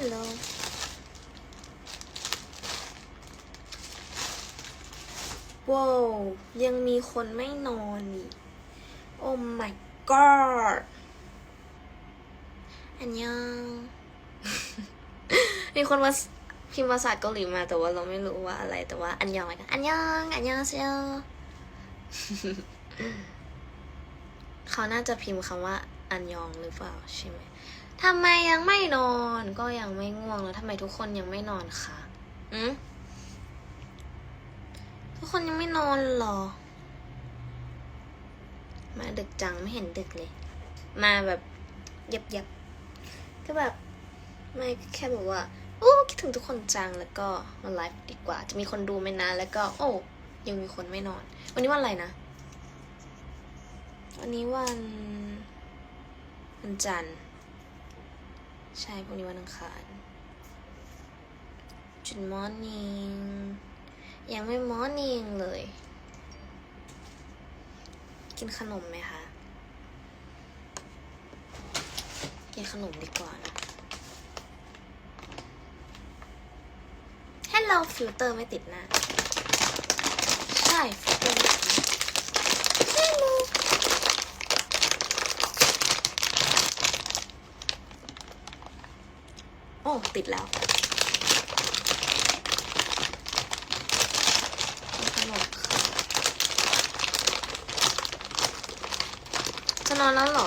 hello ว้าวยังมีคนไม่นอนอีกโอ้ my god อันยัง มีคนมาพิมพ์ภาษาเกาหลีมาแต่ว่าเราไม่รู้ว่าอะไรแต่ว่า อันยองอะไรกันอันยองอันยองเซลเขาน่าจะพิมพ์คำว่าอันยองหรือเปล่าใช่ไหม ทำไมยังไม่นอน ก็ยังไม่ง่วงแล้วทำไมทุกคนยังไม่นอนคะอืมทุกคนยังไม่นอนหรอ มาดึกจังไม่เห็นดึกเลย มาแบบย็บยับก็แบบไม่แค่แบบว่าโอ้คิดถึงทุกคนจังแล้วก็มาไลฟ์ดีกว่า จะมีคนดูไหมนะแล้วก็ โอ้ยังมีคนไม่นอน วันนี้วันอะไรนะวันนี้วันวันจันทร์ ใช่พรุ่งนี้วันอังคารจุดมอร์นิ่งยังไม่มอร์นิ่งเลย กินขนมไหมคะ กินขนมดีกว่านะ Hello ฟิลเตอร์ไม่ติดหน้า ใช่ ฟิลเตอร์ไม่ติดหน้า Hello โอ้ติดแล้วขนมค่ะจะนอนแล้วเหรอ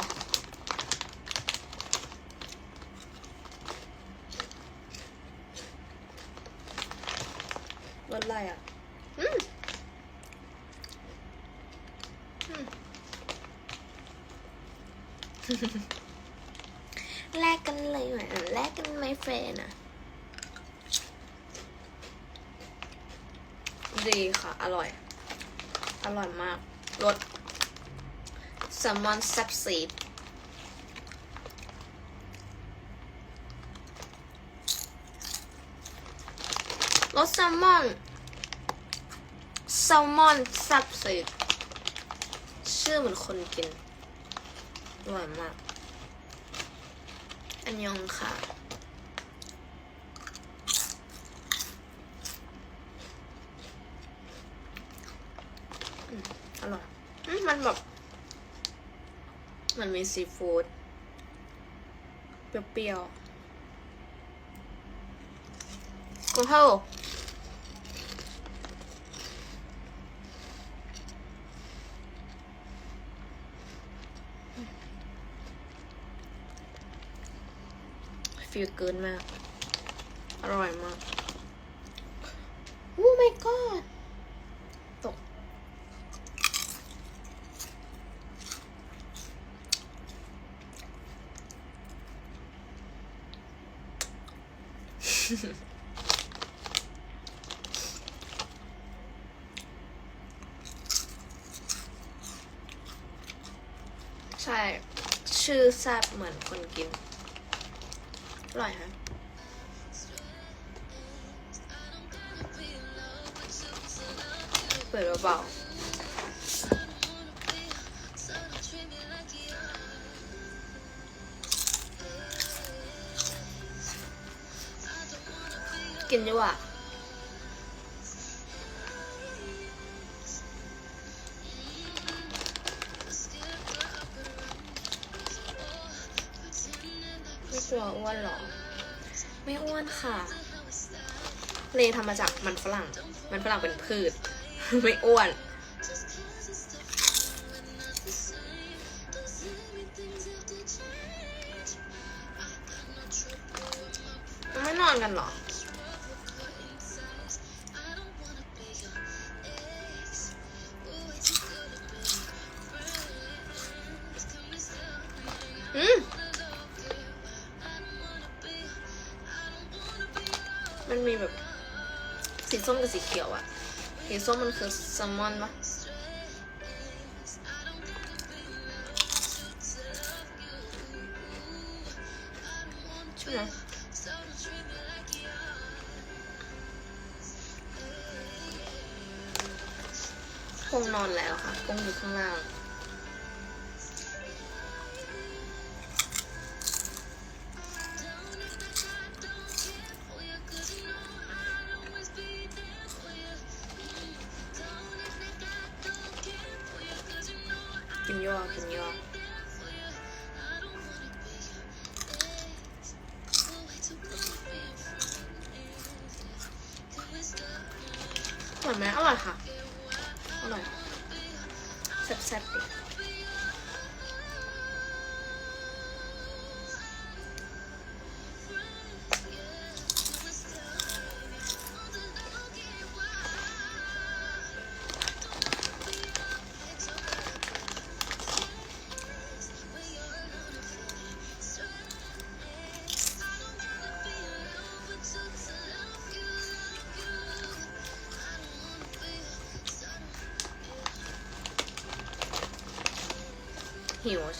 รถอะไรอะ อืมอืม แลกกันเลยเหมือนแลกกันไหมเฟรนอะดีค่ะ อร่อย อร่อยมากรสแซลมอนแซ่บซีดรสแซลมอนแซลมอนแซ่บซีดชื่อเหมือนคนกินอร่อยมาก อันยองค่ะอร่อยมันแบบ มันมีซีฟู้ดเปรี้ยวๆคุณพ่า ฟีลเกินมาก อร่อยมากโอ้ my god ตก ใช่ ชื่อแซบเหมือนคนกิน อร่อยฮะเปิดเบาๆกินดีกว่า ชัวอ้วนหรอ ไม่อ้วนค่ะ เลทำมาจากมันฝรั่ง มันฝรั่งเป็นพืช ไม่อ้วน ไม่นอนกันเหรอ มันมีแบบสีส้มกับสีเขียวอะสีส้มมันคือแซลมอนปะใช่ไหมคงนอนแล้วค่ะคงอยู่ข้างล่าง ย่อกินย่ออร่อยไหมอร่อยค่ะ อร่อยแซ่บๆดิ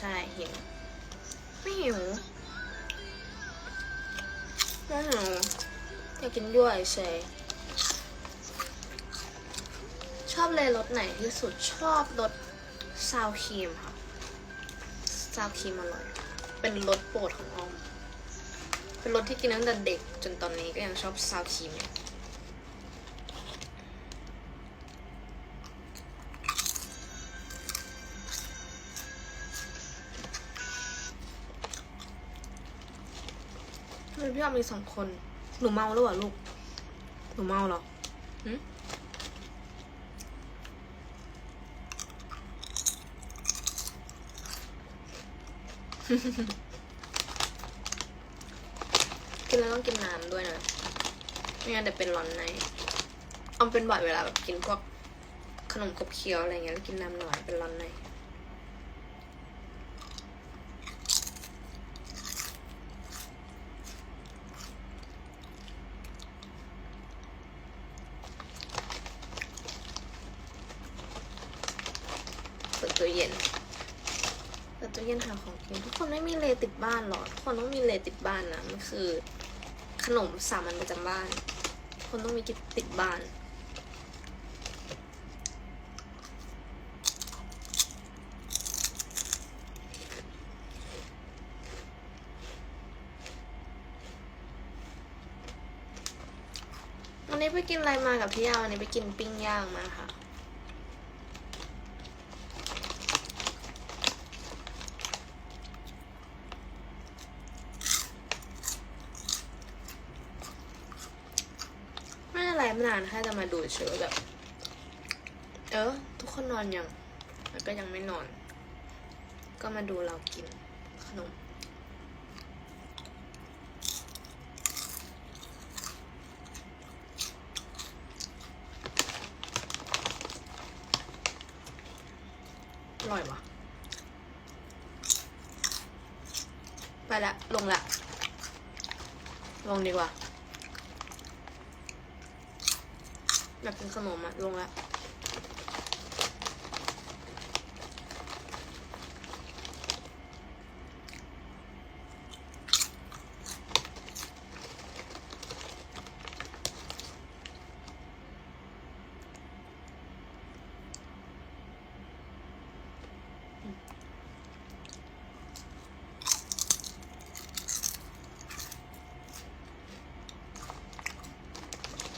ใช่หิวไม่หิวไม่หิวอยากกินด้วยเฉยชอบเลยรสไหนที่สุดชอบรสซาวครีมค่ะซาวครีมอร่อย เป็นรสโปรดของออมเป็นรสที่กินตั้งแต่เด็กจนตอนนี้ก็ยังชอบซาวครีมอยู่ พี่ออมมีสองคน หนูเมาแล้วเหรอลูก หนูเมาเหรอหึกินแล้วต้องกินน้ำด้วยนะ ไม่งั้นเดี๋ยวเป็นร้อนในออมเป็นบ่อยเวลาแบบกินพวกขนมขบเคี้ยวอะไรเงี้ยแล้วกินน้ำหน่อยเป็นร้อนใน เปิดตู้เย็น เปิดตู้เย็นหาของกินทุกคนไม่มีเลติดบ้านหรอทุกคนต้องมีเลติดบ้านนะมันคือ ขนมสามัญประจำบ้านทุกคนต้องมีกิจติดบ้านวันนี้ไปกินอะไรมากับพี่ยาวันนี้ไปกินปิ้งย่างมาค่ะ ไม่นานแค่จะมาดูเฉยๆแบบ เออ ทุกคนนอนยัง แล้วก็ยังไม่นอน ก็มาดูเรากินขนมอร่อยว่ะ ไปละ ลงละ ลงดีกว่า อยากกินขนมอะลงละ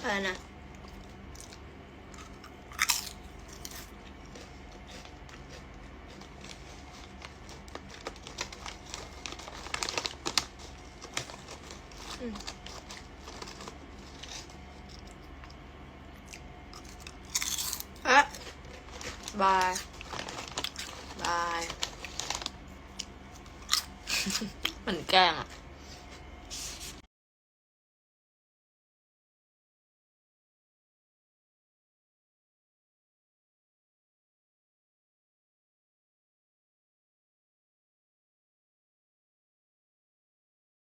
อะไรนะ อืมอะ บาย บาย มันแกล้งอะ